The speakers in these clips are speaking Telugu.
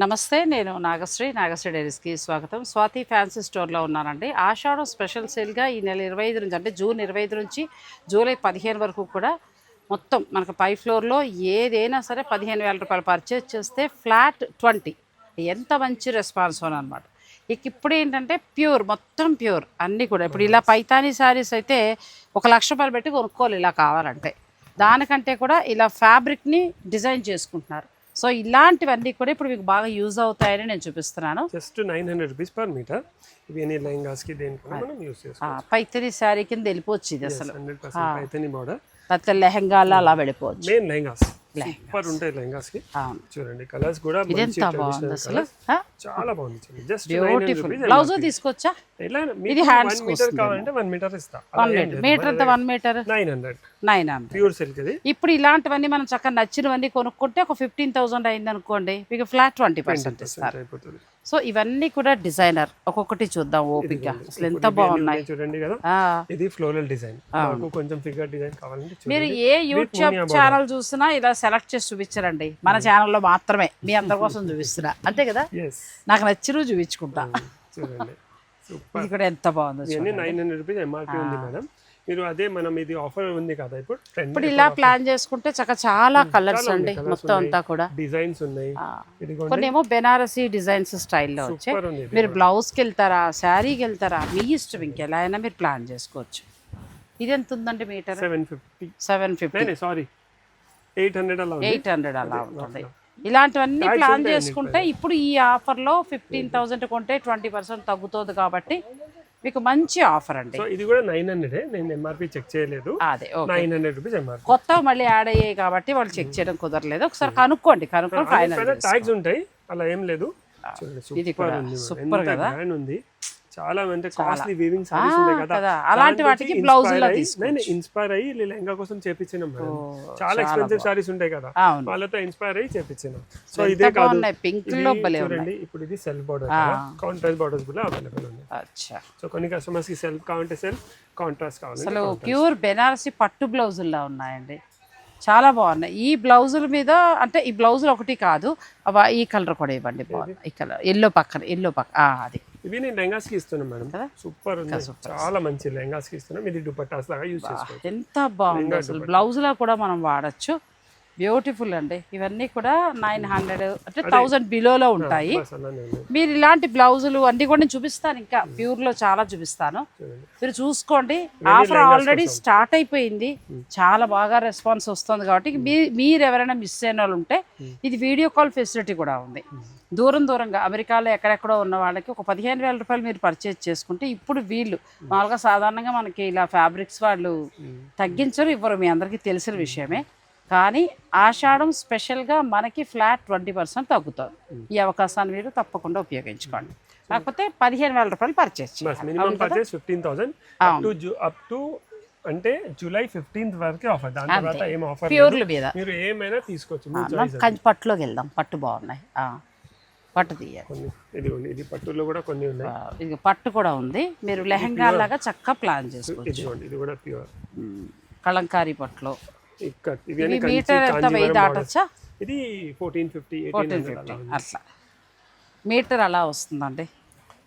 నమస్తే నేను నాగశ్రీ నాగశ్రీ డైరీస్కి స్వాగతం. స్వాతి ఫ్యాన్సీ స్టోర్లో ఉన్నానండి. ఆషాఢం స్పెషల్ సేల్గా ఈ నెల ఇరవై ఐదు నుంచి అంటే జూన్ ఇరవై ఐదు నుంచి జూలై పదిహేను వరకు కూడా మొత్తం మనకు పై ఫ్లోర్లో ఏదైనా సరే పదిహేను వేల రూపాయలు పర్చేజ్ చేస్తే ఫ్లాట్ ట్వంటీ. ఎంత మంచి రెస్పాన్స్ అనమాట ఇక ఇప్పుడు ఏంటంటే ప్యూర్ మొత్తం ప్యూర్ అన్నీ కూడా. ఇప్పుడు ఇలా పైతానీ శారీస్ అయితే ఒక లక్ష రూపాయలు పెట్టి కొనుక్కోవాలి ఇలా కావాలంటే. దానికంటే కూడా ఇలా ఫ్యాబ్రిక్ని డిజైన్ చేసుకుంటున్నారు. సో ఇలాంటివన్నీ కూడా ఇప్పుడు మీకు బాగా యూజ్ అవుతాయని నేను చూపిస్తున్నాను. Just nine hundred rupees per metre. ఇవి ఎన్ని లెహంగాస్కి మనం చేసుకోవచ్చు. పైతని శారీ కింద వెళ్ళిపోవచ్చు ఇది అసలు. అయితేని మోడల్ లేకపోతే లెహంగాలో అలా వెళ్ళిపోవచ్చు. మెయిన్ లెహంగాస్. సూపర్ ఉంటాయి అవును. చూడండి కలర్స్ కూడా ఇదెంత బాగుంది అసలు? చాలా బాగుంది జస్ట్ బ్యూటిఫుల్ బ్లౌజ్ తీసుకోవచ్చా ఇలా ఇది వన్ మీటర్ కావాలంటే వన్ మీటర్ ఇస్తా. మీటర్ అంత one metre nine hundred nine hundred pure silk ఇది. ఇప్పుడు ఇలాంటివన్నీ మనం చక్కగా నచ్చినవన్నీ కొనుక్కుంటే ఒక ఫిఫ్టీన్ థౌసండ్ అయింది అనుకోండి మీకు ఫ్లాట్ ట్వంటీ పర్సెంట్ ఇస్తారు. అయిపోతుంది. సో ఇవన్నీ కూడా డిజైనర్. ఒక్కొక్కటి చూద్దాం ఓపిక. అసలు ఎంత బాగున్నాయి. చూడండి కదా. ఇది ఫ్లోరల్ డిజైన్ కొంచెం ఫిగర్ డిజైన్ కావాలంటే మీరు చూడండి ఏ యూట్యూబ్ ఛానల్ చూసినా ఇలా సెలెక్ట్ చేసి చూపించారండి. మన ఛానల్లో మాత్రమే. మీ అందరి కోసం చూపిస్తున్నా. అంతే కదా? నాకు నచ్చిన చూపించుకుంటా. చూడండి. సూపర్ ఇది కూడా ఎంత బాగుందో చూడండి. నైన్ హండ్రెడ్ రూపీస్ ఎంఆర్పి ఉంది మేడం మీరు అదే మనం ఇది ఆఫర్ ఉంది కదా ఇప్పుడు ఇప్పుడు ఇలా ప్లాన్ చేసుకుంటే చక్కగా చాలా కలర్స్ అండి మొత్తం అంతా కూడా. డిజైన్స్ ఉన్నాయి. కొన్ని ఏమో బెనారసీ డిజైన్స్ స్టైల్లో వచ్చాయి. మీరు బ్లౌజ్కి వెళ్తారా శారీకి వెళ్తారా మీ ఇష్టం ఇంకెలా అయినా మీరు ప్లాన్ చేసుకోవచ్చు. ఇది ఎంత ఉందండి metre seven fifty seven fifty sorry eight hundred అలా ఎయిట్ హండ్రెడ్ అలా ఉంటుంది. ఇలాంటివన్నీ ప్లాన్ చేసుకుంటే ఇప్పుడు. ఈ ఆఫర్లో ఫిఫ్టీన్ థౌజండ్ కొంటే ట్వంటీ పర్సెంట్ తగ్గుతుంది కాబట్టి మీకు మంచి ఆఫర్ అండి. సో ఇది కూడా నైన్ హండ్రెడ్ నేను ఎంఆర్పి చెక్ చేయలేదు. అదే నైన్ హండ్రెడ్ రూపీస్ ఎంఆర్పి కొత్త మళ్ళీ యాడ్ అయ్యాయి కాబట్టి వాళ్ళు చెక్ చేయడం కుదరలేదు. ఒకసారి కనుక్కోండి కనుక్కొని ఫైనల్ ట్యాగ్స్ ఉంటాయి. అలా ఏం లేదు. ఇది సూపర్ కూడా. సూపర్ కదా. ఉంది. చాలా అంటే కాస్ట్లీ వీవింగ్ సారీస్ ఉంటాయి కదా. అలాంటి వాటికి బ్లౌజ్ నేను ఇన్స్పైర్ అయ్యి లెహంగా కోసం చేపించినాం చాలా ఎక్స్పెన్సివ్ సారీస్ ఉంటాయి కదా. వాళ్ళతో ఇన్స్పైర్ అయ్యి చేపించినాం. సో ఇదే కాదు. బాగున్నాయి. పింక్లో చూడండి ఇప్పుడు ఇది సెల్ఫ్ బార్డర్ కాంట్రాస్ట్ బార్డర్స్ కూడా అవైలబుల్ అచ్చా. సో కొన్ని కస్టమర్స్కి సెల్ఫ్ కావాలంటే సెల్ఫ్ కాంట్రాస్ట్ కావాలంటే అసలు ప్యూర్ బెనారసి పట్టు బ్లౌజుల్లా ఉన్నాయండి. చాలా బాగున్నాయి. ఈ బ్లౌజుల మీద అంటే ఈ బ్లౌజులు ఒకటి కాదు అవ ఈ కలర్ కూడా ఇవ్వండి బాగుంది. ఈ కలర్ ఎల్లో పక్కన ఎల్లో పక్క ఆ, అది. ఇవి నేను లెహంగాస్కి ఇస్తున్నాం మేడం? సూపర్ ఉంది. చాలా మంచి లెహంగాస్కి ఇస్తున్నాం. ఇది దుపట్టాస్ లాగా యూజ్ చేసుకోవచ్చు. ఎంత బాగుంది అసలు. బ్లౌజులా కూడా మనం వాడచ్చు. బ్యూటిఫుల్ అండి. ఇవన్నీ కూడా నైన్ హండ్రెడ్ అంటే థౌజండ్ బిలోలో ఉంటాయి. మీరు ఇలాంటి బ్లౌజులు అన్ని కూడా నేను చూపిస్తాను. ఇంకా ప్యూర్లో చాలా చూపిస్తాను. మీరు చూసుకోండి. ఆఫర్ ఆల్రెడీ స్టార్ట్ అయిపోయింది. చాలా బాగా రెస్పాన్స్ వస్తుంది కాబట్టి మీ మీరు ఎవరైనా మిస్ అయిన వాళ్ళు ఉంటే ఇది వీడియో కాల్ ఫెసిలిటీ కూడా ఉంది. దూరం దూరంగా అమెరికాలో ఎక్కడెక్కడో ఉన్న వాళ్ళకి ఒక పదిహేను వేల రూపాయలు మీరు పర్చేజ్ చేసుకుంటే ఇప్పుడు వీళ్ళు మామూలుగా సాధారణంగా మనకి ఇలా ఫ్యాబ్రిక్స్ వాళ్ళు తగ్గించరు ఇవ్వరు. మీ అందరికీ తెలిసిన విషయమే. కానీ ఆషాఢం స్పెషల్గా మనకి ఫ్లాట్ ట్వంటీ పర్సెంట్ తగ్గుతుంది. ఈ అవకాశాన్ని మీరు తప్పకుండా ఉపయోగించుకోండి. కాకపోతే పదిహేను వేల రూపాయలు purchase bus minimum purchase fifteen thousand up to up to అంటే జూలై ఫిఫ్టీన్త్ వరకే ఆఫర్ దాని తర్వాత ఏం ఆఫర్ ప్యూర్ల మీద. మీరు ఏమైనా తీసుకోవచ్చు. కంచి పట్టులోకి వెళ్దాం. పట్టు బాగున్నాయి. పట్టు తీయాలి. ఇది పట్టులో కూడా కొన్ని ఉన్నాయి. ఇది పట్టు కూడా ఉంది. మీరు లెహంగా లాగా చక్కగా ప్లాన్ చేసుకోవచ్చు. ఇది కూడా ప్యూర్ కలంకారీ పట్టులో. మీటర్ ఎంత వెయ్యి. దాటొచ్చా? ఇది ఫోర్టీన్ ఫిఫ్టీ ఫోర్టీన్ ఫిఫ్టీ. అట్లా. మీటర్ అలా వస్తుందండి.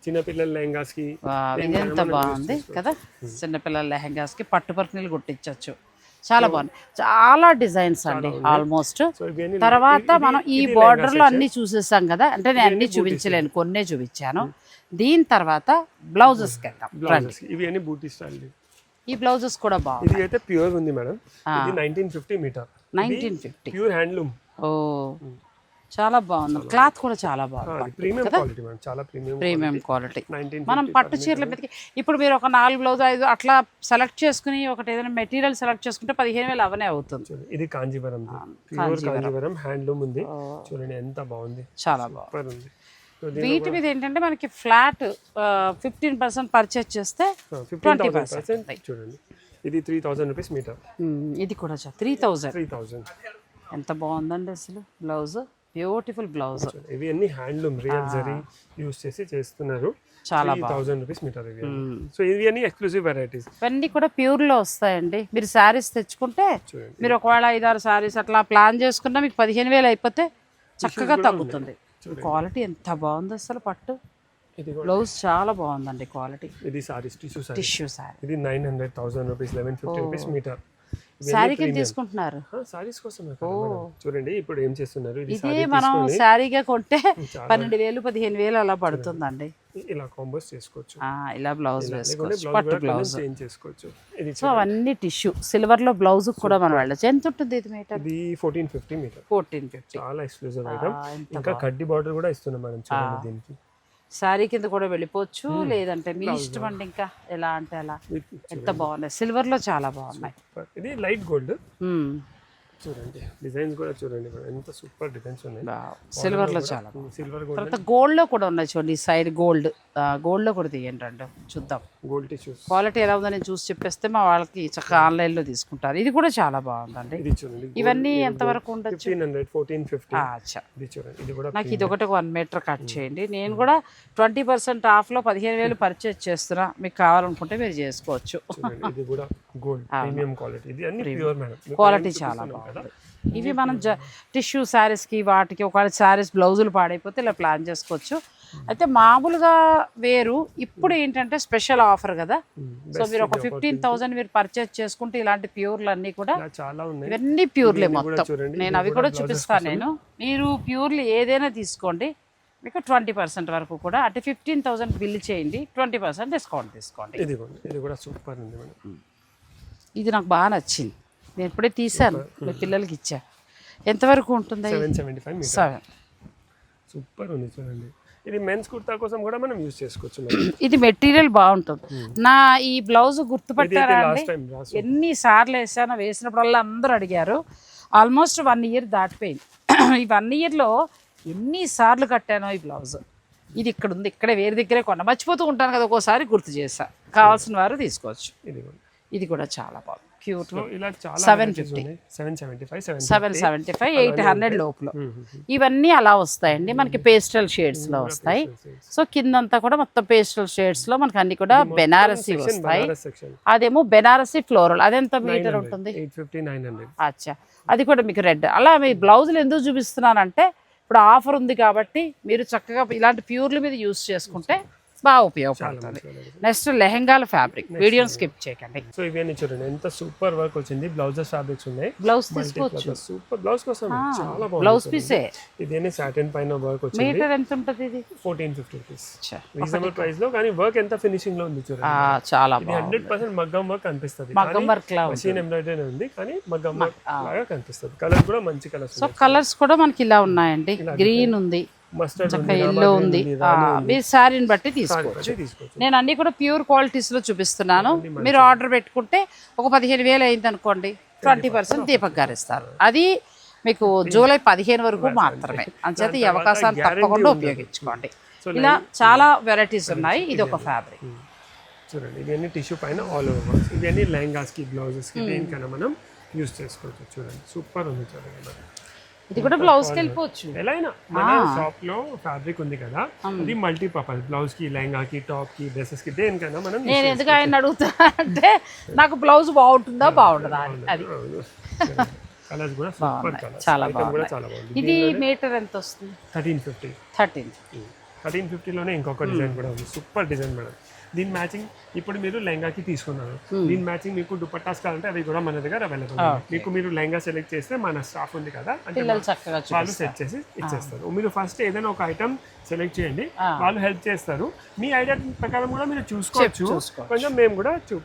చిన్నపిల్లల లెహంగాస్కి వావ్, ఇది ఎంత బాగుంది కదా? చిన్నపిల్లల లెహంగాస్కి పట్టు కుట్టించవచ్చు చాలా బాగుంది చాలా డిజైన్స్ అండి ఆల్మోస్ట్. తర్వాత మనం ఈ border లో అన్ని చూసేసాం కదా? అంటే నేను అన్ని చూపించలేను కొన్నే చూపించాను. దీని తర్వాత బ్లౌజెస్కి వెళ్దాం బ్లౌజెస్ ఇవి అన్ని బూటీ స్టైల్ ఈ బ్లౌజెస్ కూడా బాగుంది ఇది అయితే ప్యూర్ ఉంది మేడం. ఇది nineteen fifty metre nineteen fifty pure handloom ఓ. చాలా బాగుంది. క్లాత్ కూడా చాలా బాగుంది ప్రీమియం క్వాలిటీ మేడం. చాలా ప్రీమియం ప్రీమియం క్వాలిటీ నైన్టీన్ మనం పట్టు చీరల మీదకి ఇప్పుడు మీరు ఒక నాలుగు బ్లౌజ్ ఐదు అట్లా సెలెక్ట్ చేసుకుని ఒకటి ఏదైనా మెటీరియల్ సెలెక్ట్ చేసుకుంటే పదిహేను వేలు అవనే అవుతుంది. ఇది కాంజీవరం. కాంజీవరం హ్యాండ్లూమ్ ఉంది. చూడండి ఎంత బాగుంది. చాలా బాగుంది. వీటి మీద ఏంటంటే మనకి ఫ్లాట్ ఫిఫ్టీన్ పర్సెంట్ పర్చేస్ చేస్తే థౌసండ్ పర్సెంట్ చూడండి. ఇది త్రీ థౌసండ్ రూపీస్ మీటర్ ఇది కూడా త్రీ థౌజండ్ త్రీ థౌసండ్ ఎంత బాగుందండి అసలు. బ్లౌజ్ బ్యూటిఫుల్ బ్లౌజ్ ఇవి అన్ని హ్యాండ్లూమ్ రియల్ జరీ యూస్ చేసి చేస్తున్నారు. చాలా థౌసండ్ రూపీస్ మీటర్ ఇవి సో ఇవి అన్ని ఎక్స్క్లూసివ్ వెరైటీస్ ఇవన్నీ కూడా ప్యూర్లో వస్తాయండి. మీరు శారీస్ తెచ్చుకుంటే మీరు ఒకవేళ ఐదారు శారీస్ అట్లా ప్లాన్ చేసుకున్నా మీకు పదిహేను వేలు అయిపోతే చక్కగా తగ్గుతుంది. క్వాలిటీ ఎంత బాగుంది అసలు పట్టు. బ్లౌజ్ చాలా బాగుందండి క్వాలిటీ. ఇది సారీస్ టిష్యూ సారీ. టిష్యూ శారీ ఇది nine hundred thousand rupees eleven fifty rupees metre. శారీకి తీసుకుంటున్నారు. సారీస్ కోసం చూడండి ఇప్పుడు ఏం చేస్తున్నారు? ఇది మనం శారీగా కొంటే. పన్నెండు వేలు పదిహేను వేలు అలా పడుతుందండి. ఇలా కాంబోస్ చేసుకోవచ్చు. ఇలా బ్లౌజ్ పట్టు బ్లౌజ్ చేంజ్ చేసుకోవచ్చు. ఇది సో అవన్నీ టిష్యూ సిల్వర్లో బ్లౌజ్ కూడా మనం వెళ్ళచ్చు. ఎంత ఉంటుంది ఇది మీటర్ ఇది fourteen fifty metre fourteen fifty చాలా ఎక్స్క్లూజివ్ ఐటమ్ ఇంకా కడ్డీ బార్డర్ కూడా ఇస్తున్నాం మనం చూడండి దీనికి. శారీ కింద కూడా వెళ్ళిపోవచ్చు. లేదంటే మీ ఇష్టం అండి ఇంకా ఎలా అంటే అలా ఎంత బాగున్నాయి. సిల్వర్లో చాలా బాగున్నాయి. ఇది లైట్ గోల్డ్. చూడండి. డిజైన్స్ కూడా చూడండి ఎంత సూపర్ డిజైన్స్ ఉన్నాయి. సిల్వర్లో చాలా. సిల్వర్ గోల్డ్ తర్వాత గోల్డ్లో కూడా ఉన్నాయి చూడండి ఈ సైడ్ గోల్డ్ గోల్డ్లో కూడా తీయండి రెండు. చూద్దాం. గోల్డ్ టిష్యూస్ క్వాలిటీ ఎలా ఉందో నేను చూసి చెప్పేస్తే మా వాళ్ళకి చక్కగా ఆన్లైన్లో తీసుకుంటారు. ఇది కూడా చాలా బాగుందండి. ఇది చూడండి ఇవన్నీ ఉండొచ్చు? ఫిఫ్టీ ఆ, అచ్చా. ఇది చూడండి ఇది కూడా నాకు ఇది ఒకటి వన్ మీటర్ కట్ చేయండి. నేను కూడా ట్వంటీ పర్సెంట్ ఆఫ్లో పదిహేను వేలు పర్చేజ్ చేస్తున్నా. మీకు కావాలనుకుంటే మీరు చేసుకోవచ్చు. ఇది కూడా గోల్డ్ ప్రీమియం క్వాలిటీ ఇది అన్ని ప్యూర్ మేడం క్వాలిటీ చాలా బాగుంది ఇవి మనం జ టిష్యూ శారీస్కి వాటికి ఒకవేళ శారీస్ బ్లౌజులు పాడైపోతే ఇలా ప్లాన్ చేసుకోవచ్చు. అయితే మామూలుగా వేరు. ఇప్పుడు ఏంటంటే స్పెషల్ ఆఫర్ కదా. సో మీరు ఒక ఫిఫ్టీన్ థౌసండ్ మీరు పర్చేజ్ చేసుకుంటే ఇలాంటి ప్యూర్లు అన్నీ కూడా చాలా ఉన్నాయి. ఇవన్నీ ప్యూర్లే మొత్తం. నేను అవి కూడా చూపిస్తాను నేను. మీరు ప్యూర్లు ఏదైనా తీసుకోండి. మీకు ట్వంటీ పర్సెంట్ వరకు కూడా అంటే ఫిఫ్టీన్ థౌసండ్ బిల్ చేయండి. ట్వంటీ పర్సెంట్ డిస్కౌంట్ తీసుకోండి. ఇది కూడా సూపర్ ఉంది ఇది నాకు బాగా నచ్చింది. నేను ఇప్పుడే తీసాను మీ పిల్లలకి ఇచ్చా. ఎంతవరకు ఉంటుంది seven seventy five metre. Seven. Super ఉంది చూడండి. ఇది మెన్స్ కుర్తా కోసం కూడా మనం యూజ్ చేసుకోవచ్చు ఇది మెటీరియల్ బాగుంటుంది. నా ఈ బ్లౌజ్ గుర్తుపట్టారా ఎన్ని సార్లు వేసానో వేసినప్పుడల్లా అందరూ అడిగారు. ఆల్మోస్ట్ వన్ ఇయర్ దాటిపోయింది. ఈ వన్ ఇయర్లో ఎన్ని సార్లు కట్టానో ఈ బ్లౌజ్. ఇది ఇక్కడ ఉంది ఇక్కడే వేరే దగ్గరే కొన్న. మర్చిపోతూ ఉంటాను కదా ఒక్కోసారి గుర్తు చేసా కావాల్సిన వారు తీసుకోవచ్చు. ఇది కూడా చాలా బాగుంది. క్యూట్ సో ఇలా చాలా Seven seven seventy five seven seven seventy five eight hundred లోపల. ఇవన్నీ అలా వస్తాయండి. మనకి పేస్టల్ షేడ్స్లో వస్తాయి. సో కిందంతా కూడా మొత్తం పేస్టల్ షేడ్స్లో మనకి అన్ని కూడా బెనారసీ వస్తాయి. అదేమో బెనారసీ ఫ్లోరల్ అదెంత మీటర్ ఉంటుంది? ఫిఫ్టీ అచ్చా. అది కూడా మీకు రెడ్. అలా మీ బ్లౌజులు ఎందుకు చూపిస్తున్నానంటే ఇప్పుడు ఆఫర్ ఉంది కాబట్టి మీరు చక్కగా ఇలాంటి ప్యూర్ల మీద యూస్ చేసుకుంటే బాగా ఉపయోగపడుతుంది. నెక్స్ట్ లెహెంగాల ఫ్యాబ్రిక్. వీడియోని స్కిప్ చేయకండి. సో ఇవన్నీ చూడండి ఎంత సూపర్ వర్క్ వచ్చింది. బ్లౌజెస్ ఫ్యాబ్రిక్స్ ఉన్నాయి. బ్లౌజ్ తీసుకోవచ్చు. సూపర్. బ్లౌజ్ కోసం చాలా బాగుంది బ్లౌజ్ పీసే. ఇదేనే సాటిన్ పైన వర్క్ వచ్చింది. మీటర్ ఎంత ఉంటుంది ఇది? ఫోర్టీన్ ఫిఫ్టీ రూపీస్ అచ్చా. రీజనబుల్ ప్రైస్లో కానీ వర్క్ ఎంత ఫినిషింగ్లో ఉంది చూడండి. ఆ, చాలా బాగుంది. హండ్రెడ్ పర్సెంట్ మగ్గం వర్క్ కనిపిస్తుంది. మగ్గం వర్క్ లా ఉంది మషీన్ ఎంబ్రాయిడరీ ఉంది కానీ మగ్గం వర్క్ లాగా కనిపిస్తుంది. కలర్ కూడా మంచి కలర్స్ సో కలర్స్ కూడా మనకి ఇలా ఉన్నాయండి. గ్రీన్ ఉంది. చక్కగా ఎల్లో ఉంది. మీ శారీని బట్టి తీసుకోవచ్చు. నేను అన్ని కూడా ప్యూర్ క్వాలిటీస్లో చూపిస్తున్నాను. మీరు ఆర్డర్ పెట్టుకుంటే ఒక పదిహేను వేలు అయింది అనుకోండి ట్వంటీ పర్సెంట్ దీపక్ గారు ఇస్తారు. అది మీకు జూలై పదిహేను వరకు మాత్రమే. అంచేత ఈ అవకాశాన్ని తప్పకుండా ఉపయోగించుకోండి. ఇలా చాలా వెరైటీస్ ఉన్నాయి. ఇది ఒక ఫ్యాబ్రిక్ చూడండి ఇవన్నీ టిష్యూ పైన ఆల్ ఓవర్ ఇవన్నీ లెహంగాస్కి బ్లౌజెస్కి దేనికైనా మనం యూస్ చేసుకోవచ్చు. చూడండి సూపర్ ఉంది చూడండి. ఇది కూడా బ్లౌజ్కి వెళ్ళిపోవచ్చు. ఎలా అయినా మన షాప్లో ఫ్యాబ్రిక్ ఉంది కదా అది మల్టీ పర్పస్ బ్లౌజ్కి లెహంగాకి టాప్కి డ్రెస్సెస్కి దేనికైనా మనం నేను ఎందుకు ఆయన అడుగుతా అంటే నాకు బ్లౌజ్ బాగుంటుందా? బాగుంటుందా అని అది. కలర్స్ కూడా సూపర్ కలర్స్ చాలా కూడా చాలా బాగుంది. ఇది మీటర్ ఎంత వస్తుంది? Thirteen fifty thirteen. థర్టీన్ ఫిఫ్టీలోనే ఇంకొక డిజైన్ కూడా ఉంది. Super design madam. దీని మ్యాచింగ్ ఇప్పుడు మీరు లెహంగాకి తీసుకున్నారు. దీని మ్యాచింగ్ మీకు దుపట్టాస్ కావాలంటే అవి కూడా మన దగ్గర అవైలబుల్ మీకు మీరు లెహంగా సెలెక్ట్ చేస్తే మన స్టాఫ్ ఉంది కదా అంటే వాళ్ళు సెట్ చేసి ఇచ్చేస్తారు. మీరు ఫస్ట్ ఏదైనా ఒక ఐటమ్ సెలెక్ట్ చేయండి. వాళ్ళు హెల్ప్ చేస్తారు. మీ ఐడియా ప్రకారం కూడా మీరు చూసుకోవచ్చు. కొంచెం మేము కూడా చూ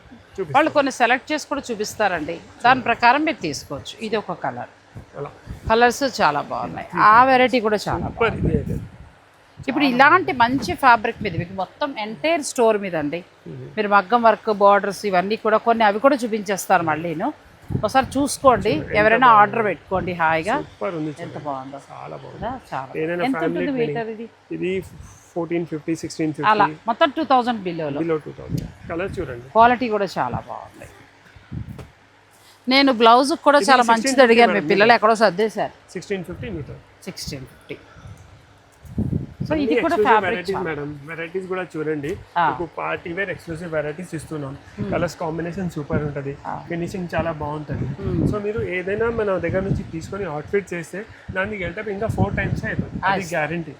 వాళ్ళు కొన్ని సెలెక్ట్ చేసి కూడా చూపిస్తారండి. దాని ప్రకారం మీరు తీసుకోవచ్చు. ఇది ఒక కలర్ కలర్స్ చాలా బాగున్నాయి. ఆ వెరైటీ కూడా చాలా బాగుంది సూపర్ ఇది అయితే ఇప్పుడు ఇలాంటి మంచి ఫ్యాబ్రిక్ మీద మీకు మొత్తం ఎంటైర్ స్టోర్ మీద అండి మీరు మగ్గం వర్క్ బార్డర్స్ ఇవన్నీ కూడా కొన్ని అవి కూడా చూపించేస్తారు మళ్ళీను ఒకసారి చూసుకోండి ఎవరైనా ఆర్డర్ పెట్టుకోండి హాయిగా. ఎంత బాగుందో. చాలా బాగుంది. చాలా. ఏదైనా ఎంత family ఉంటుంది మీటర్ ఇది ఇది ఫోర్టీన్ ఫిఫ్టీ సిక్స్టీన్ అలా మొత్తం టూ థౌజండ్ బిలోలో బిలో టూ థౌసండ్ కలర్ చూడండి. క్వాలిటీ కూడా చాలా బాగుంది. నేను బ్లౌజ్ కూడా చాలా మంచిది అడిగాను మీ పిల్లలు ఎక్కడో సర్దేశారు. Sixteen fifty metre. Sixteen fifty so ఇది కూడా ఫ్యాబ్రిక్ వెరైటీస్ మేడం వెరైటీస్ కూడా చూడండి. మీకు పార్టీ వేర్ ఎక్స్క్లూసివ్ వెరైటీస్ ఇస్తున్నాం. Hmm. కలర్స్ కాంబినేషన్ సూపర్ ఉంటుంది ఫినిషింగ్ చాలా బాగుంటుంది. Hmm. సో మీరు ఏదైనా మన దగ్గర నుంచి తీసుకొని అవుట్ఫిట్ చేస్తే దానికి గెటప్ ఇంకా ఫోర్ టైమ్స్ అవుతుంది అది గ్యారంటీ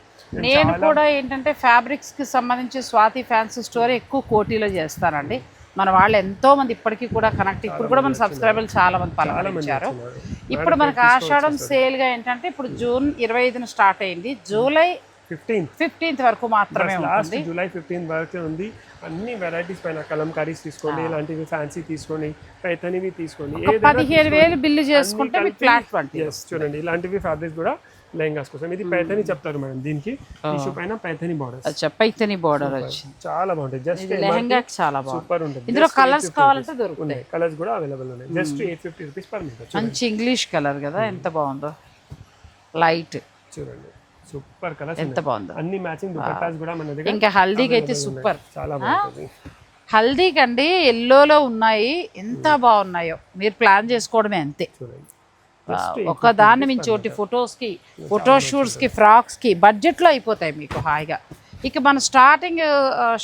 నేను కూడా ఏంటంటే ఫ్యాబ్రిక్స్కి సంబంధించి స్వాతి ఫ్యాన్సీ స్టోర్ ఎక్కువ కోటీలో చేస్తానండి. మన వాళ్ళు ఎంతో మంది ఇప్పటికీ కూడా కనెక్ట్ ఇప్పుడు కూడా మన సబ్స్క్రైబర్లు చాలా మంది పలకరించారు. ఇప్పుడు మనకు ఆషాఢం సేల్గా ఏంటంటే ఇప్పుడు జూన్ ఇరవై ఐదున స్టార్ట్ అయింది. జూలై ఫిఫ్టీన్త్ ఫిఫ్టీన్త్ వరకు మాత్రమే లాస్ట్ జూలై ఫిఫ్టీన్ వరకు ఉంది. అన్ని వెరైటీస్ పైన కలంకారీస్ తీసుకోండి ఇలాంటివి ఫ్యాన్సీ తీసుకోండి పైతనివి తీసుకోండి. పదిహేను వేలు బిల్లు చేసుకుంటే మీకు ఫ్లాట్ చూడండి ఇలాంటివి ఫ్యాబ్రిక్స్ కూడా లెహంగాస్ కోసం. ఇది పైతని చెప్తారు మేడం దీనికి. టిష్యూ పైన పైతని బార్డర్స్ అచ్చా పైతని బోర్డర్ వచ్చింది చాలా బాగుంటుంది జస్ట్ ఇది లెహంగాకి చాలా బాగుంది. సూపర్ ఉంటుంది. ఇందులో కలర్స్ కావాలంటే దొరుకుతాయి. కలర్స్ కూడా అవైలబుల్ ఉన్నాయి. Just eight fifty rupees per metre మంచి ఇంగ్లీష్ కలర్ కదా ఎంత బాగుందో. లైట్ చూడండి. సూపర్ కలర్స్ ఎంత బాగుందో. అన్ని మ్యాచింగ్ దుపట్టాస్ కూడా మన దగ్గర ఇంకా హల్దీకి అయితే సూపర్. చాలా బాగుంటుంది. హల్దీకి అండి ఎల్లోలో ఉన్నాయి. ఎంత బాగున్నాయో. మీరు ప్లాన్ చేసుకోవడమే అంతే. ఒక దాన్ని మించి ఒకటి ఫొటోస్కి ఫోటో షూట్స్కి ఫ్రాక్స్కి బడ్జెట్లో అయిపోతాయి మీకు హాయిగా. ఇక మన స్టార్టింగ్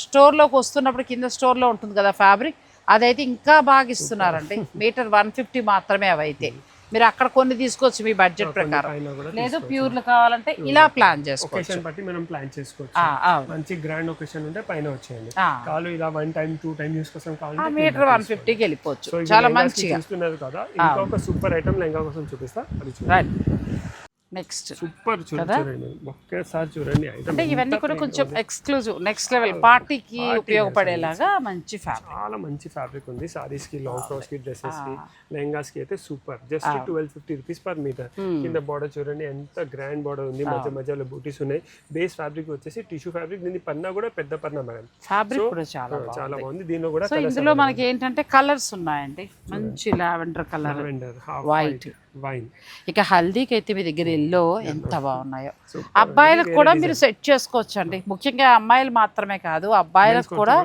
స్టోర్లోకి వస్తున్నప్పుడు కింద స్టోర్లో ఉంటుంది కదా ఫ్యాబ్రిక్ అదైతే ఇంకా బాగా ఇస్తున్నారండి. మీటర్ వన్ ఫిఫ్టీ మాత్రమే అవి అయితే మీరు అక్కడ కొన్ని తీసుకోవచ్చు మీ బడ్జెట్ ప్రకారం. లేదు ప్యూర్లు కావాలంటే ఇలా ప్లాన్ చేసుకోవచ్చు. బట్టి మనం ప్లాన్ చేసుకోవచ్చు. మంచి గ్రాండ్ ఒకేషన్ ఉంటే పైన వచ్చేయండి. కాలు ఇలా one time two time use కోసం మీటర్ వన్ ఫిఫ్టీకి వెళ్ళిపోవచ్చు. చాలా మంచిగా. చూస్తున్నారు కదా. ఇంకొక సూపర్ ఐటమ్ లెహంగా కోసం చూపిస్తా. అది చూడండి రైట్ నెక్స్ట్ సూపర్ చూడండి ఒకేసారి చూడండి ఐటమ్ అంటే ఇవన్నీ కూడా కొంచెం ఎక్స్క్లూజివ్ నెక్స్ట్ లెవెల్ పార్టీకి ఉపయోగపడేలాగా మంచి ఫ్యాబ్రిక్ చాలా మంచి ఫ్యాబ్రిక్ ఉంది. సారీస్కి లాంగ్ ఫ్రాక్స్కి డ్రెస్సెస్కి లెహంగాస్కి అయితే super just twelve fifty rupees per metre కింద బార్డర్ చూడండి ఎంత గ్రాండ్ బార్డర్ ఉంది. మధ్య మధ్యలో బూటీస్ ఉన్నాయి. బేస్ ఫ్యాబ్రిక్ వచ్చేసి టిష్యూ ఫ్యాబ్రిక్ దీని పన్నా కూడా పెద్ద పన్నా మేడం ఫ్యాబ్రిక్ కూడా చాలా చాలా బాగుంది. దీనిలో కూడా ఇందులో మనకి ఏంటంటే కలర్స్ ఉన్నాయండి. మంచి లావెండర్ కలర్ వైట్ వైన్ ఇక హల్దీకి అయితే మీ దగ్గర ఎల్లో ఎంత బాగున్నాయో. అబ్బాయిలకు కూడా మీరు సెట్ చేసుకోవచ్చు అండి ముఖ్యంగా అమ్మాయిలు మాత్రమే కాదు అబ్బాయిలకు కూడా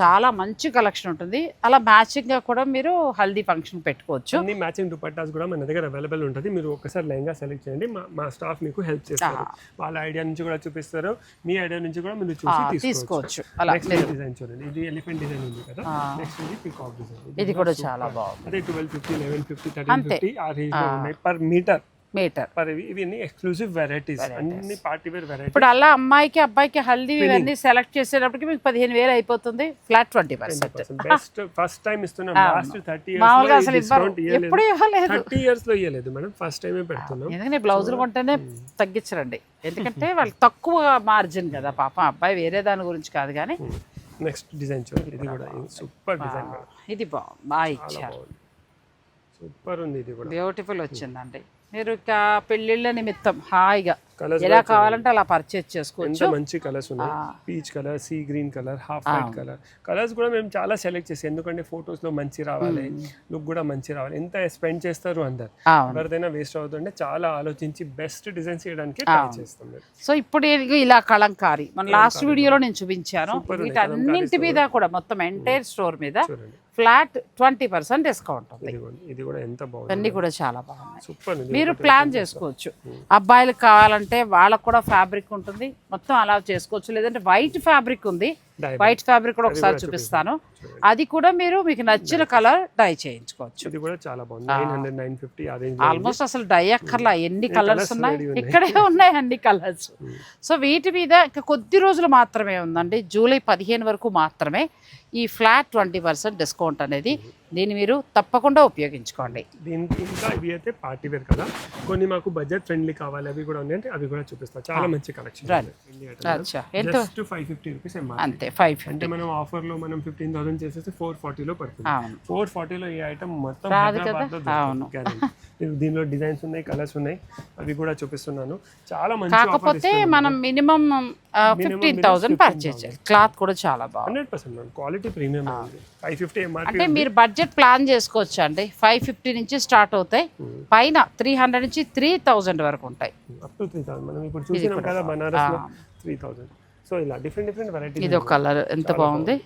చాలా మంచి కలెక్షన్ ఉంటుంది. అలా మ్యాచింగ్గా కూడా మీరు హల్దీ ఫంక్షన్ పెట్టుకోవచ్చు. అన్ని మ్యాచింగ్ దుపట్టాస్ కూడా మన దగ్గర అవైలబుల్ ఉంటుంది. మీరు ఒకసారి లెహంగా సెలెక్ట్ చేయండి. మా స్టాఫ్ మీకు హెల్ప్ చేస్తారు. వాళ్ళ ఐడియా నుంచి కూడా చూపిస్తారు. మీ ఐడియా నుంచి కూడా మీరు చూసి తీసుకోవచ్చు. అలా డిజైన్ చూడండి. ఇది ఎలిఫెంట్ డిజైన్ ఉంది కదా. నెక్స్ట్ ఇది పికాక్ డిజైన్. ఇది కూడా చాలా బాగుంది. అదే twelve fifty eleven fifty thirteen fifty ఆ రేంజ్ ఉన్నాయి పర్ మీటర్ మీటర్ పర్ ఇవి ఇవన్నీ ఎక్స్క్లూసివ్ వెరైటీస్ అన్ని పార్టీ వేర్ వెరైటీ ఇప్పుడు అలా అమ్మాయికి అబ్బాయికి హల్దీ ఇవన్నీ సెలెక్ట్ చేసేటప్పటికి మీకు పదిహేను వేలు అయిపోతుంది. Flat twenty percent best first time ఇస్తున్నాం. లాస్ట్ థర్టీ మామూలుగా అసలు ఎప్పుడు ఇవ్వలేదు. థర్టీ ఇయర్స్లో ఇవ్వలేదు మేడం. ఫస్ట్ టైమే పెడుతున్నాం. ఎందుకంటే బ్లౌజులు కొంటేనే తగ్గించరండి. ఎందుకంటే వాళ్ళకి తక్కువ మార్జిన్ కదా పాపం. అబ్బాయి వేరే దాని గురించి కాదు కానీ నెక్స్ట్ డిజైన్ చూడండి. ఇది కూడా సూపర్ డిజైన్ ఇది బాగా ఇచ్చారు. సూపర్ ఉంది ఇది కూడా. బ్యూటిఫుల్ వచ్చిందండి. మీరు ఇక పెళ్ళిళ్ళ నిమిత్తం హాయిగా కలర్స్ ఎలా కావాలంటే అలా పర్చేజ్ చేసుకోవచ్చు. మంచి కలర్స్ ఉన్నాయి. Peach colour sea green colour half white colour colours కూడా మేము చాలా సెలెక్ట్ చేసాం. ఎందుకంటే photos లో మంచి రావాలి లుక్ కూడా మంచి రావాలి. ఎంత స్పెండ్ చేస్తారు అందరు? ఎవరిదైనా వేస్ట్ అవుతుంటే చాలా ఆలోచించి బెస్ట్ డిజైన్స్ చేయడానికి ట్రై చేస్తాం సో ఇప్పుడు ఇలా కలంకారీ. మన లాస్ట్ వీడియోలో నేను చూపించాను. వీటన్నింటి మీద కూడా మొత్తం ఎంటైర్ స్టోర్ మీద చూడండి. ఫ్లాట్ ట్వంటీ పర్సెంట్ డిస్కౌంట్ ఉంది. ఇది కూడా ఎంత బాగుంది? ఇవన్నీ కూడా చాలా బాగున్నాయి. సూపర్ మీరు ప్లాన్ చేసుకోవచ్చు. అబ్బాయిలకు కావాలంటే వాళ్ళకు కూడా ఫ్యాబ్రిక్ ఉంటుంది. మొత్తం అలా చేసుకోవచ్చు. లేదంటే వైట్ ఫ్యాబ్రిక్ ఉంది. వైట్ ఫ్యాబ్రిక్ కూడా ఒకసారి చూపిస్తాను. అది కూడా మీరు మీకు నచ్చిన కలర్ డై చేయించుకోవచ్చు. ఇది కూడా చాలా బాగుంది. ఆల్మోస్ట్ అసలు డై అక్కర్లా. ఎన్ని కలర్స్ ఉన్నాయి? ఇక్కడే ఉన్నాయి అన్ని కలర్స్ సో వీటి మీద ఇంకా కొద్ది రోజులు మాత్రమే ఉందండి. జూలై పదిహేను వరకు మాత్రమే ఈ ఫ్లాట్ ట్వంటీ పర్సెంట్ డిస్కౌంట్ అనేది దీన్ని మీరు తప్పకుండా ఉపయోగించుకోండి. దీనికి ఇంకా ఇవి అయితే పార్టీ వేర్ కదా. కొన్ని మాకు బడ్జెట్ ఫ్రెండ్లీ కావాలి అవి కూడా ఉన్నాయంటే అవి కూడా చూపిస్తా. చాలా మంచి కలెక్షన్ ఎంత? జస్ట్ ఫైవ్ ఫిఫ్టీ రూపీస్ అంతే ఫైవ్ అంటే మనం ఆఫర్లో మనం ఫిఫ్టీన్ థౌసండ్ చేసేస్తే ఫోర్ ఫార్టీలో పడుతుంది. ఫోర్ ఫార్టీలో ఈ ఐటమ్ మొత్తం అవును. దీనిలో డిజైన్స్ ఉన్నాయి కలర్స్ ఉన్నాయి అవి కూడా చూపిస్తున్నాను. చాలా మంచి కాకపోతే మనం మినిమం ఫిఫ్టీన్ థౌసండ్ పర్చేజ్ చేయాలి. క్లాత్ కూడా చాలా బాగుంది. క్వాలిటీ ప్రీమియం ఫైవ్ ఫిఫ్టీ అంటే మీరు బడ్జెట్ ప్లాన్ చేసుకోవచ్చు అండి. ఫైవ్ ఫిఫ్టీ నుంచి స్టార్ట్ అవుతాయి. పైన త్రీ హండ్రెడ్ నుంచి త్రీ థౌజండ్ వరకు ఉంటాయి. థౌసండ్ సో ఇలా డిఫరెంట్ డిఫరెంట్ వెరైటీ ఇది ఒక కలర్ ఎంత బాగుంది?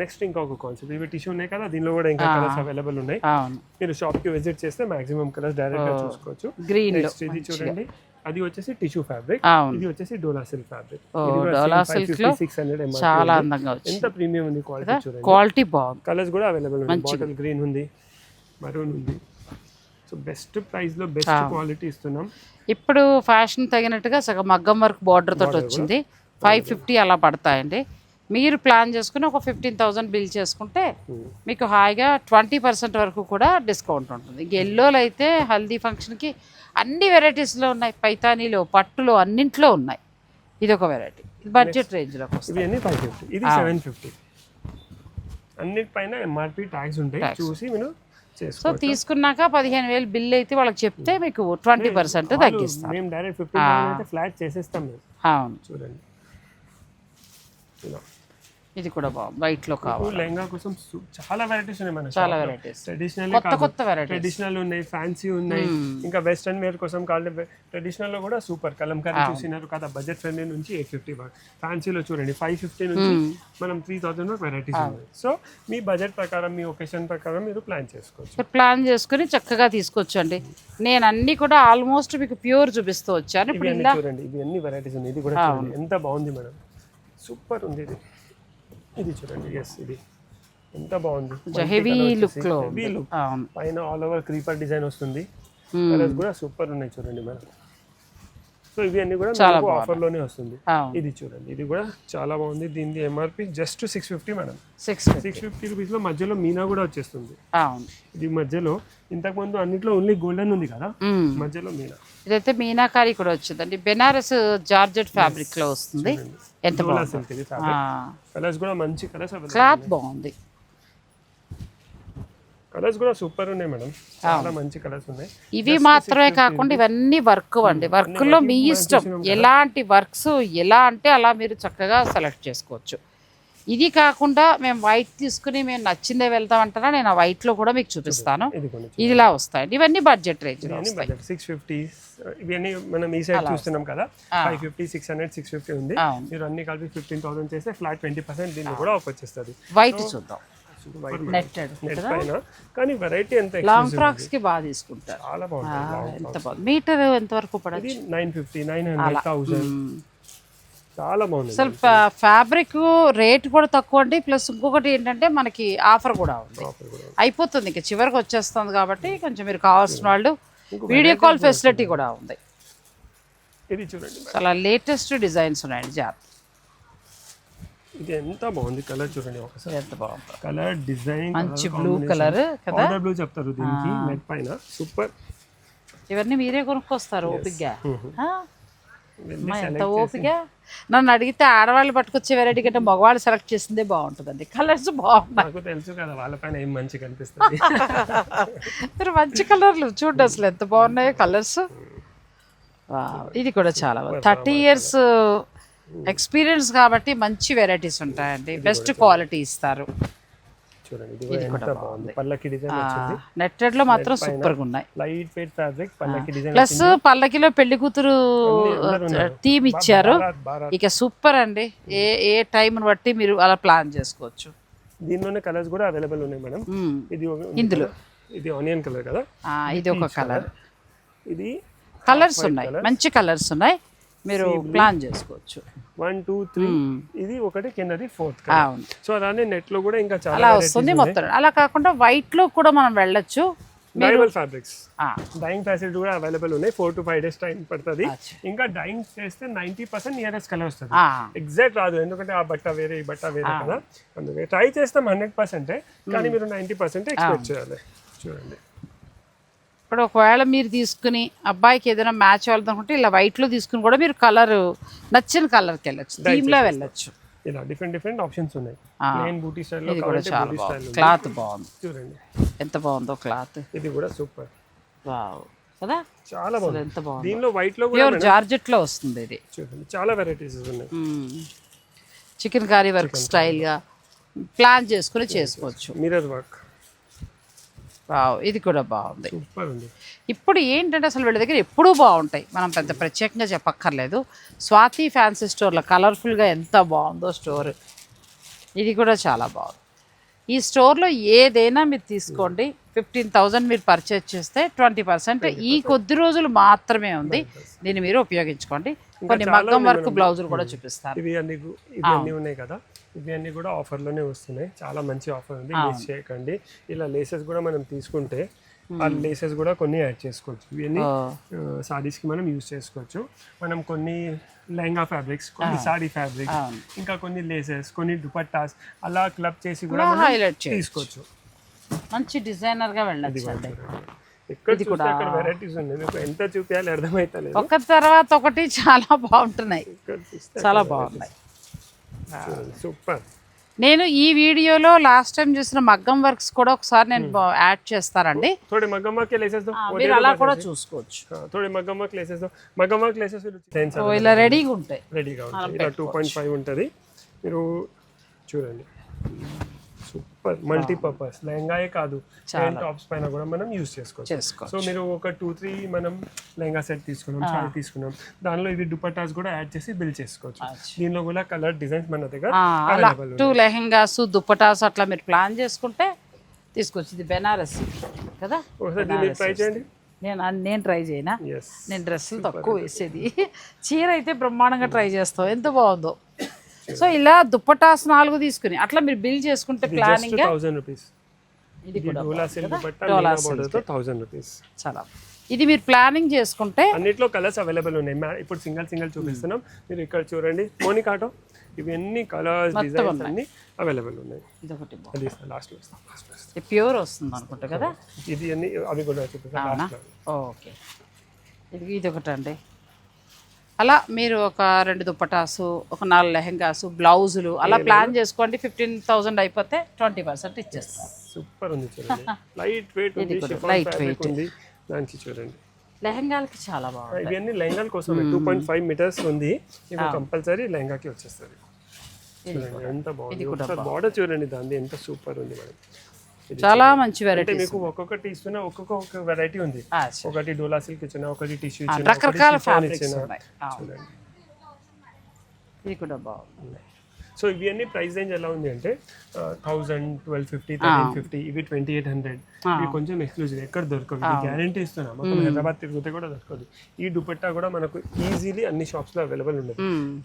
నెక్స్ట్ ఇంకొక కాన్సెప్ట్ ఇవి టిష్యూ ఉన్నాయి కదా దీనిలో కూడా ఇంకా కలర్స్ అవైలబుల్ ఉన్నాయి. మీరు షాప్కి విజిట్ చేస్తే మాక్సిమం కలర్స్ డైరెక్ట్గా చూసుకోవచ్చు. గ్రీన్ ఇది చూడండి. అది వచ్చేసి టిష్యూ ఫ్యాబ్రిక్ ఇది వచ్చేసి డోలా సిల్క్ ఫ్యాబ్రిక్. డోలా లో సిక్స్ హండ్రెడ్ చాలా అందంగా వచ్చింది. ఎంత ప్రీమియం ఉంది క్వాలిటీ చూడండి. క్వాలిటీ బాగుంది. కలర్స్ కూడా అవైలబుల్ ఉంది బాటిల్ గ్రీన్ ఉంది మరూన్ ఉంది. సో బెస్ట్ ప్రైస్లో బెస్ట్ క్వాలిటీ ఇస్తున్నాం. ఇప్పుడు ఫ్యాషన్ తగినట్టుగా సగం మగ్గం వర్క్ బార్డర్ తోటి వచ్చింది. ఫైవ్ ఫిఫ్టీ అలా పడతాయండి. మీరు ప్లాన్ చేసుకుని ఒక ఫిఫ్టీన్ థౌసండ్ బిల్ చేసుకుంటే మీకు హాయిగా ట్వంటీ పర్సెంట్ వరకు కూడా డిస్కౌంట్ ఉంటుంది. ఎల్లోలో అయితే హల్దీ ఫంక్షన్కి అన్ని వెరైటీస్లో ఉన్నాయి. పైతానీలో పట్టులో అన్నింట్లో ఉన్నాయి. ఇది ఒక వెరైటీ. బడ్జెట్ రేంజ్లోకి వస్తుంది. ఇవి అన్ని ఫైవ్ ఫిఫ్టీ ఇది సెవెన్ ఫిఫ్టీ అన్నిటిపైన ఎంఆర్పి ఉంటాయి. చూసి మీరు సో తీసుకున్నాక పదిహేను వేలు బిల్ అయితే వాళ్ళకి చెప్తే మీకు ట్వంటీ పర్సెంట్ తగ్గిస్తాం మేము డైరెక్ట్ ఫిఫ్టీ ఫ్లాట్ చేసేస్తాం మేము. అవును. చూడండి. ఇది కూడా బాగుంది వైట్లో కావాలి. ఇప్పుడు లెహంగా కోసం చాలా వెరైటీస్ ఉన్నాయి మన చాలా వెరైటీస్ ట్రెడిషనల్ కొత్త కొత్త వెరైటీస్ ట్రెడిషనల్ ఉన్నాయి ఫ్యాన్సీ ఉన్నాయి. ఇంకా వెస్టర్న్ వేర్ కోసం కావాలి ట్రెడిషనల్లో కూడా సూపర్ కలంకారీ చూసినారు కదా బడ్జెట్ ఫ్రెండ్లీ నుంచి ఎయిట్ ఫిఫ్టీ ఫ్యాన్సీలో చూడండి ఫైవ్ ఫిఫ్టీ నుంచి మనం త్రీ థౌసండ్ వరకు వెరైటీస్ ఉన్నాయి. సో మీ బడ్జెట్ ప్రకారం మీ ఒకేషన్ ప్రకారం మీరు ప్లాన్ చేసుకోవచ్చు. ప్లాన్ చేసుకుని చక్కగా తీసుకొచ్చండి నేను అన్ని కూడా ఆల్మోస్ట్ మీకు ప్యూర్ చూపిస్తూ వచ్చాను. ఇప్పుడు చూడండి ఇవి అన్ని వెరైటీస్ ఉన్నాయి. ఇది కూడా ఎంత బాగుంది మేడం. సూపర్ ఉంది ఇది. ఇది చూడండి ఎస్ ఇది. ఎంత బాగుంది. హెవీ లుక్లో. హెవీ. లుక్ పైన ఆల్ ఓవర్ క్రీపర్ డిజైన్ వస్తుంది. Hmm. కలర్స్ కూడా సూపర్ ఉన్నాయి చూడండి మేడం. సో ఇవి అన్ని కూడా మీకు ఆఫర్లోనే వస్తుంది. ఇది చూడండి. ఇది కూడా చాలా బాగుంది. దీని MRP just six fifty madam six six fifty రూపీస్లో మధ్యలో మీనా కూడా వచ్చేస్తుంది. ఇది మధ్యలో ఇంతకు ముందు అన్నిట్లో ఓన్లీ గోల్డెన్ ఉంది కదా. మధ్యలో మీనా. ఇదైతే మీనాకారి కూడా వచ్చిందండి. బెనారస్ జార్జెట్ ఫ్యాబ్రిక్లో వస్తుంది. ఎంత కలర్స్ కూడా మంచి కలర్స్ క్లాత్ బాగుంది. కలర్స్ కూడా సూపర్ ఉన్నాయి మేడం. చాలా మంచి కలర్స్ ఉన్నాయి. ఇవి మాత్రమే కాకుండా ఇవన్నీ వర్క్ అండి. వర్క్లో మీ ఇష్టం. ఎలాంటి వర్క్స్ ఎలా అంటే అలా మీరు చక్కగా సెలెక్ట్ చేసుకోవచ్చు. ఇది కాకుండా మేము వైట్ తీసుకుని మేము నచ్చిందే వెళ్తాం అంటారా? నేను ఆ white లో కూడా మీకు చూపిస్తాను. ఇదిలా వస్తాయండి. ఇవన్నీ బడ్జెట్ రేంజ్ సిక్స్ ఫిఫ్టీ ఇవన్నీ మనం ఈ సైడ్ చూస్తున్నాం కదా. Five fifty six hundred six fifty ఉంది. మీరు అన్ని కలిపి ఫిఫ్టీన్ థౌసండ్ చేస్తే ఫ్లాట్ ట్వంటీ పర్సెంట్ దీన్ని కూడా ఆఫ్ వచ్చేస్తుంది వైట్ చూద్దాం. నెట్టెడ్ నెట్ పైన. కానీ వెరైటీ ఎంత లాంగ్ ఫ్రాక్స్కి బాగా తీసుకుంటారు. చాలా బాగుంటుంది ఎంత బాగుంది? మీటర్ ఎంత వరకు పడచ్చు? ఇది nine fifty nine hundred thousand చాలా బాగుంది. అసలు ఫ్యాబ్రిక్ రేట్ కూడా తక్కువ అండి. ప్లస్ ఇంకొకటి ఏంటంటే మనకి ఆఫర్ కూడా ఉంది. ఆఫర్ కూడా అయిపోతుంది ఇంకా. చివరికి వచ్చేస్తుంది కాబట్టి కొంచెం మీరు కావాల్సిన వాళ్ళు వీడియో కాల్ ఫెసిలిటీ కూడా ఉంది. ఇది చూడండి చాలా లేటెస్ట్ డిజైన్స్ ఉన్నాయండి జాత్. ఇది ఎంత బాగుంది కలర్ చూడండి ఒకసారి. ఎంత బాగుంది. కలర్ డిజైన్ మంచి బ్లూ కలర్ కదా? బ్లూ చెప్తారు దీనికి నెట్ పైన. సూపర్. ఇవన్నీ మీరే కొనుక్కొస్తారు? అమ్మా, ఎంత ఓపిక నన్ను అడిగితే ఆడవాళ్ళు పట్టుకొచ్చే వెరైటీ కంటే మగవాళ్ళు సెలెక్ట్ చేసిందే బాగుంటుందండి. కలర్స్ నాకు తెలుసు కదా వాళ్ళ పైన ఏం మంచి కనిపిస్తుంది. మీరు మంచి కలర్లు చూడండి అసలు ఎంత బాగున్నాయో కలర్స్ ఇది కూడా చాలా థర్టీ ఇయర్స్ ఎక్స్పీరియన్స్ కాబట్టి మంచి వెరైటీస్ ఉంటాయండి. బెస్ట్ క్వాలిటీ ఇస్తారు. నెట్టెడ్లో మాత్రం సూపర్గా ఉన్నాయి. లైట్ వెయిట్ ఫ్యాబ్రిక్ పల్లకి డిజైన్ ప్లస్ పల్లకిలో పెళ్ళి కూతురు థీమ్ ఇచ్చారు. ఇక సూపర్ అండి. ఏ ఏ టైంని బట్టి మీరు అలా ప్లాన్ చేసుకోవచ్చు. దీనిలోనే కలర్స్ కూడా అవైలబుల్ ఉన్నాయి మేడం. ఇది ఇందులో. ఇది ఆనియన్ కలర్ కదా. ఇది ఒక కలర్ ఇది కలర్స్ ఉన్నాయి. మంచి కలర్స్ ఉన్నాయి. మీరు ప్లాన్ చేసుకోవచ్చు. One two three. ఇది ఒకటి కిందది ఫోర్త్ సో అలానే నెట్లో కూడా ఇంకా చాలా వస్తుంది మొత్తం. అలా కాకుండా వైట్లో కూడా మనం వెళ్ళొచ్చు. డైవల్ ఫ్యాబ్రిక్స్ డైయింగ్ ఫెసిలిటీ కూడా అవైలబుల్ ఉన్నాయి. Four to five days time పడుతుంది. ఇంకా డైయింగ్ చేస్తే నైంటీ పర్సెంట్ నియరెస్ట్ కలర్ వస్తుంది. ఎగ్జాక్ట్ రాదు. ఎందుకంటే ఆ బట్ట వేరే ఈ బట్ట వేరే కదా. అందుకే ట్రై చేస్తాం హండ్రెడ్ పర్సెంటే కానీ మీరు నైంటీ పర్సెంట్ ఎక్స్పెక్ట్ చేయాలి. చూడండి. ఇప్పుడు ఒకవేళ మీరు తీసుకుని అబ్బాయికి ఏదైనా మ్యాచ్ అవ్వాలనుకుంటే ఇలా white లో తీసుకుని కూడా మీరు కలర్ నచ్చిన కలర్కి వెళ్ళచ్చు. థీమ్లో వెళ్ళచ్చు. ఇలా డిఫరెంట్ డిఫరెంట్ ఆప్షన్స్ ఉన్నాయి. ఆ. ప్లేన్ బూటీ స్టైల్లో ఇది కూడా చాలా స్టైల్ బాగుంది. క్లాత్ బాగుంది. చూడండి. ఎంత బాగుందో క్లాత్ ఇది కూడా సూపర్ వావ్ కదా? చాలా బాగుంది. ఎంత బాగుంది. దీనిలో వైట్లో కూడా జార్జెట్లో వస్తుంది ఇది. చూడండి. చాలా వెరైటీస్ ఉన్నాయి. చికెన్ కర్రీ వర్క్ స్టైల్గా ప్లాన్ చేసుకుని చేసుకోవచ్చు. మిరర్ వర్క్ వావ్ ఇది కూడా బాగుంది. ఇప్పుడు ఏంటంటే అసలు వీళ్ళ దగ్గర ఎప్పుడూ బాగుంటాయి. మనం పెద్ద ప్రత్యేకంగా చెప్పక్కర్లేదు. స్వాతి ఫ్యాన్సీ స్టోర్లో కలర్ఫుల్గా ఎంత బాగుందో స్టోర్. ఇది కూడా చాలా బాగుంది. ఈ స్టోర్లో ఏదైనా మీరు తీసుకోండి. ఫిఫ్టీన్ థౌజండ్ మీరు పర్చేజ్ చేస్తే ట్వంటీ పర్సెంట్. ఈ కొద్ది రోజులు మాత్రమే ఉంది. దీన్ని మీరు ఉపయోగించుకోండి. కొన్ని మగ్గం వర్క్ బ్లౌజులు కూడా చూపిస్తారు. ఇవి అన్ని ఉన్నాయి కదా? ఇవి అన్ని కూడా ఆఫర్లోనే వస్తున్నాయి. చాలా మంచి ఆఫర్ ఉంది. మిస్ చేయకండి. ఇలా లేసెస్ కూడా మనం తీసుకుంటే ఆ లేసెస్ కూడా కొన్ని యాడ్ చేసుకోవచ్చు. ఇవన్నీ సారీస్కి మనం యూజ్ చేసుకోవచ్చు. మనం కొన్ని లెహంగా ఫ్యాబ్రిక్స్ కొన్ని సారీ ఫ్యాబ్రిక్స్ ఇంకా కొన్ని లేసెస్ కొన్ని దుపట్టాస్ అలా క్లబ్ చేసి కూడా హైలైట్ తీసుకోవచ్చు. మంచి డిజైనర్గా వెళ్ళచ్చు చూస్తే అక్కడ వెరైటీస్ ఉన్నాయి. మీకు ఎంత చూపించాలి అర్థమైతలేదు. ఒక తర్వాత ఒకటి చాలా బాగుంటున్నాయి. చాలా బాగున్నాయి. సూపర్. నేను ఈ వీడియోలో లాస్ట్ టైం చూసిన మగ్గం వర్క్స్ కూడా ఒకసారి నేను యాడ్ చేస్తానండి. థోడి మగ్గం వర్క్ లేసేద్దాం మీరు అలా కూడా చూసుకోవచ్చు. థోడి మగ్గం వర్క్ లేసేద్దాం మగ్గం వర్క్ లేసేసి ఇలా రెడీగా ఉంటాయి. రెడీగా ఉంటాయి. ఇలా టూ పాయింట్ ఫైవ్ ఉంటుంది. మీరు చూడండి. మల్టీపర్పస్ లెహంగాయే కాదు. టాప్స్ పైన కూడా మనం యూస్ చేసుకోవచ్చు. చేసుకో సో మీరు ఒక టూ త్రీ మనం లెహంగా సెట్ తీసుకున్నాం సారీ తీసుకున్నాం. దానిలో ఇవి దుపట్టాస్ కూడా యాడ్ చేసి బిల్ చేసుకోవచ్చు. దీనిలో కూడా కలర్ డిజైన్స్ మన దగ్గర టూ లెహెంగాస్ దుప్పటాస్ అట్లా మీరు ప్లాన్ చేసుకుంటే తీసుకొచ్చి. ఇది బెనారస్ కదా? ట్రై చేయండి. నేను నేను ట్రై చేయనా? నేను డ్రెస్సులు తక్కువ వేసేది. చీర అయితే బ్రహ్మాండంగా ట్రై చేస్తాం ఎంత బాగుందో. సో ఇలా దుప్పటాస్ నాలుగు తీసుకుని అట్లా మీరు బిల్ చేసుకుంటే ప్లానింగ్ థౌసండ్ రూపీస్ ఇది చాలా ఇది మీరు ప్లానింగ్ చేసుకుంటే అన్నిట్లో కలర్స్ అవైలబుల్ ఉన్నాయి. ఇప్పుడు సింగల్ సింగల్ చూపిస్తున్నాం. మీరు ఇక్కడ చూడండి. మోనికాటో ఇవి అన్ని కలర్స్ డిజైన్స్ అన్ని అవైలబుల్ ఉన్నాయి. అది లాస్ట్ ప్యూర్ వస్తుంది అనుకుంటా కదా? ఇది అన్ని అవి కూడా చూపిస్తాం లాస్ట్లో. ఓకే. ఇది ఇది ఒకటి అండి అలా మీరు ఒక రెండు దుప్పటాసు ఒక నాలుగు లెహెంగాసు బ్లౌజులు అలా ప్లాన్ చేసుకోండి. ఫిఫ్టీన్ థౌజండ్ అయిపోతే ట్వంటీ పర్సెంట్ ఇచ్చేస్తారు సూపర్ ఉంది చూడండి. లైట్ వెయిట్ ఉంది fabric ఉంది. దానికి చూడండి. లెహంగాలకి చాలా బాగుంది ఇవన్నీ లెహంగాల కోసం టూ పాయింట్ ఫైవ్ మీటర్స్ ఉంది. ఇవి కంపల్సరీ లెహంగాకి వచ్చేస్తుంది చూడండి ఎంత బాగుంది. బార్డర్ చూడండి దాన్ని ఎంత సూపర్ ఉంది మేడం. చాలా మంచి వెరైటీ మీకు ఒక్కొక్కటి ఇస్తున్న ఒక్కొక్క ఒక వెరైటీ ఉంది. ఒకటి డోలా సిల్క్ ఇచ్చిన ఒకటి టిష్యూ ఇచ్చిన రకరకాల ఫ్యాబ్రిక్స్ ఇచ్చిన. ఉన్నాయి. ఇది కూడా బాగుంది. సో ఇవి అన్ని ప్రైస్ రేంజ్ ఎలా ఉంది అంటే thousand twelve fifty thirteen fifty ఇవి ట్వంటీ ఎయిట్ హండ్రెడ్ ఇవి కొంచెం ఎక్స్క్లూజివ్ ఎక్కడ దొరకవు. ఇది గ్యారంటీ ఇస్తున్నాం. మొత్తం హైదరాబాద్ తిరిగితే కూడా దొరకదు. ఈ దుపట్టా కూడా మనకు ఈజీలీ అన్ని షాప్స్లో అవైలబుల్ ఉండదు.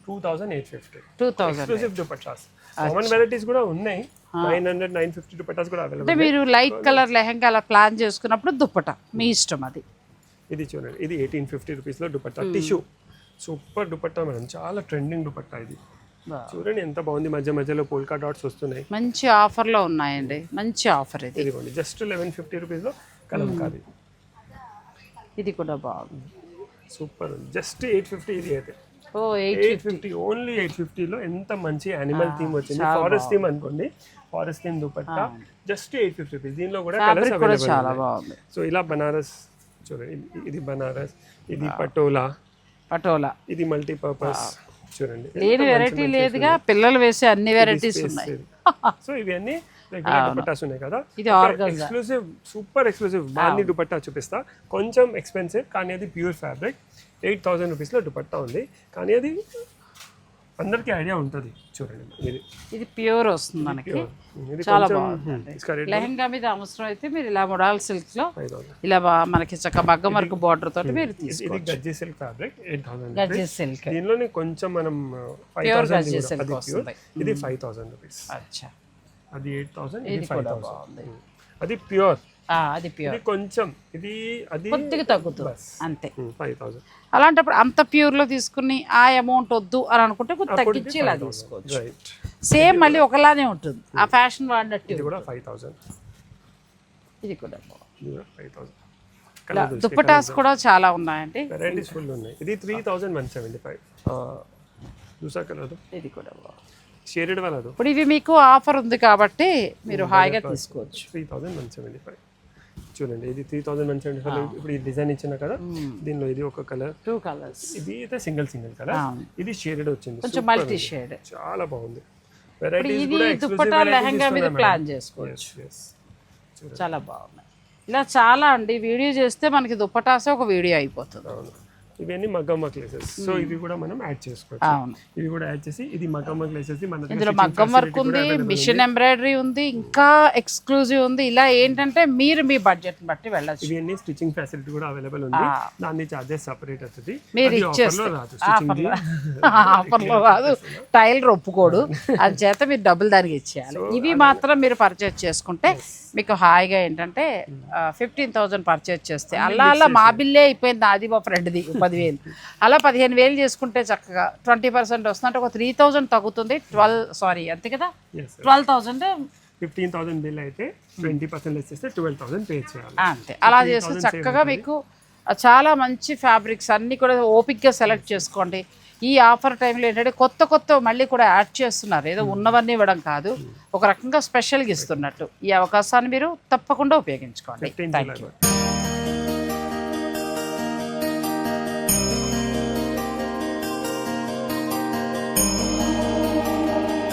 Two thousand eight fifty two thousand exclusive dupattas. Common varieties కూడా ఉన్నాయి. Nine hundred nine fifty dupattas కూడా అంటే మీరు లైట్ కలర్ లెహంగా అలా ప్లాన్ చేసుకున్నప్పుడు దుప్పట మీ ఇష్టం అది. ఇది చూడండి ఇది ఎయిటీన్ ఫిఫ్టీ రూపీస్లో dupatta tissue. Super dupatta madam చాలా ట్రెండింగ్ దుపట్టా ఇది. చూడండి ఎంత బాగుంది మధ్య మధ్యలో పోల్కా డాట్స్ వస్తున్నాయి. మంచి ఆఫర్లో ఉన్నాయండి మంచి ఆఫర్ ఇది. ఇదిగోండి జస్ట్ లెవెన్ ఫిఫ్టీ రూపీస్లో కలంకారీ ఇది కూడా బాగుంది. సూపర్ ఉంది జస్ట్ ఎయిట్ ఫిఫ్టీ ఇది అయితే. ఎయిట్ ఫిఫ్టీ ఓన్లీ ఎయిట్ ఫిఫ్టీలో ఎంత మంచి యానిమల్ థీమ్ వచ్చింది? ఫారెస్ట్ థీమ్ అనుకోండి. Forest theme dupatta. Just eight fifty rupees దీనిలో కూడా కలర్స్ అవైలబుల్ బాగుంది. సో ఇలా బనారస్ చూడండి ఇది- బనారస్ ఇది పటోలా పటోలా ఇది మల్టీపర్పస్ చూడండి. లేని వెరైటీ లేదుగా పిల్లలు వేసే అన్ని వెరైటీస్ ఉన్నాయి. సో ఇవన్నీ దుపట్టాస్ ఉన్నాయి కదా. ఇది ఎక్స్క్లూసివ్ సూపర్ ఎక్స్క్లూసివ్ బాండి దుపట్టా చూపిస్తా. కొంచెం ఎక్స్పెన్సివ్ కానీ అది ప్యూర్ ఫ్యాబ్రిక్ ఎయిట్ థౌసండ్ రూపీస్లో దుపట్టా ఉంది. కానీ అది అందరికీ ఐడియా ఉంటుంది చూడండి. ఇది ఇది ప్యూర్ వస్తుంది మనకి. చాలా రేట్ లెహంగా మీద అవసరం అయితే మీరు ఇలా మొడాల్ సిల్క్లో ఇలా మనకి చక్క మగ్గం వర్క్ బార్డర్ తోటి మీరు ఇది gajji silk fabric eight thousand gajji silk. దీనిలోనే కొంచెం మనం థౌసండ్ గజ్జి ప్యూర్. వస్తుంది. ఇది ఫైవ్ థౌసండ్ రూపీస్. అచ్చా. అది ఎయిట్ థౌసండ్ ఇది ఫైవ్ థౌసండ్ బాగుంది. అది ప్యూర్. అది ప్యూర్ కొంచెం ఇది అది కొద్దిగా తగ్గుతుంది. అంతే. ఫైవ్ థౌసండ్ అలాంటప్పుడు అంత ప్యూర్లో తీసుకుని ఆ అమౌంట్ వద్దు అని అనుకుంటే కొంచెం తగ్గించి ఇలా తీసుకోవచ్చు. సేమ్ మళ్ళీ ఒకలానే ఉంటుంది. ఆ ఫ్యాషన్ వాడినట్టు ఇది కూడా ఫైవ్ థౌసండ్ ఇది కూడా ఫైవ్ థౌసండ్ దుప్పటాస్ కూడా చాలా ఉన్నాయండి. వెరైటీస్ ఫుల్ ఉన్నాయి. ఇది three thousand one seventy five చూసా కలదు ఇది కూడా షేరెడ్ వాళ్ళదు ఇప్పుడు ఇవి మీకు ఆఫర్ ఉంది కాబట్టి మీరు హాయిగా తీసుకోవచ్చు. Three thousand one seventy five చూడండి ఇది three thousand one seventy five ఇప్పుడు ఈ డిజైన్ ఇచ్చిన కదా దీనిలో ఇది ఒక కలర్ టూ కలర్స్ ఇది అయితే సింగిల్ సింగిల్ కలర్. ఇది షేడెడ్ వచ్చింది. కొంచెం మల్టీ షేడ్ చాలా బాగుంది. వెరైటీస్ కూడా దుప్పటా లెహంగా మీద ప్లాన్ చేసుకోవచ్చు. చాలా బాగున్నాయి. ఇలా చాలా అండి. వీడియో చేస్తే మనకి దుప్పటాసే ఒక వీడియో అయిపోతుంది. ఇవన్నీ మగ్గం వర్క్ లేసెస్ సో ఇవి కూడా మనం యాడ్ చేసుకోవచ్చు. ఇవి కూడా యాడ్ చేసి ఇది మగ్గం వర్క్ లేసెస్ మన దగ్గర ఇందులో మగ్గం వర్క్ ఉంది మిషన్ ఎంబ్రాయిడరీ ఉంది ఇంకా ఎక్స్క్లూజివ్ ఉంది. ఇలా ఏంటంటే మీరు మీ బడ్జెట్ బట్టి వెళ్ళచ్చు. ఇవి అన్ని స్టిచ్చింగ్ ఫెసిలిటీ కూడా అవైలబుల్ ఉంది. దాని చార్జెస్ సపరేట్ అవుతుంది. మీరు అది ఇచ్చేస్తే ఆఫర్లో రాదు. కాదు టైలర్ ఒప్పుకోడు అది చేత మీరు డబ్బులు దానికి ఇచ్చేయాలి. ఇవి మాత్రం మీరు పర్చేజ్ చేసుకుంటే మీకు హాయిగా ఏంటంటే ఫిఫ్టీన్ థౌజండ్ పర్చేజ్ చేస్తే అలా అలా మా బిల్లే అయిపోయింది నాది మా ఫ్రెండ్ది పదివేలు. అలా పదిహేను వేలు చేసుకుంటే చక్కగా ట్వంటీ పర్సెంట్ వస్తుందంటే ఒక త్రీ థౌజండ్ తగ్గుతుంది. ట్వెల్వ్ సారీ అంతే కదా? Twelve thousand fifteen thousand bill అయితే ట్వంటీ పర్సెంట్ లెస్ చేస్తే ట్వెల్వ్ థౌసండ్ పే చేయాలి. అంతే. అలా చేస్తే చక్కగా మీకు చాలా మంచి ఫ్యాబ్రిక్స్ అన్నీ కూడా ఓపిక్గా సెలెక్ట్ చేసుకోండి. ఈ ఆఫర్ టైంలో ఏంటంటే కొత్త కొత్త మళ్ళీ కూడా యాడ్ చేస్తున్నారు. ఏదో ఉన్నవన్నీ ఇవ్వడం కాదు. ఒక రకంగా స్పెషల్గా ఇస్తున్నట్టు. ఈ అవకాశాన్ని మీరు తప్పకుండా ఉపయోగించుకోండి. Thank you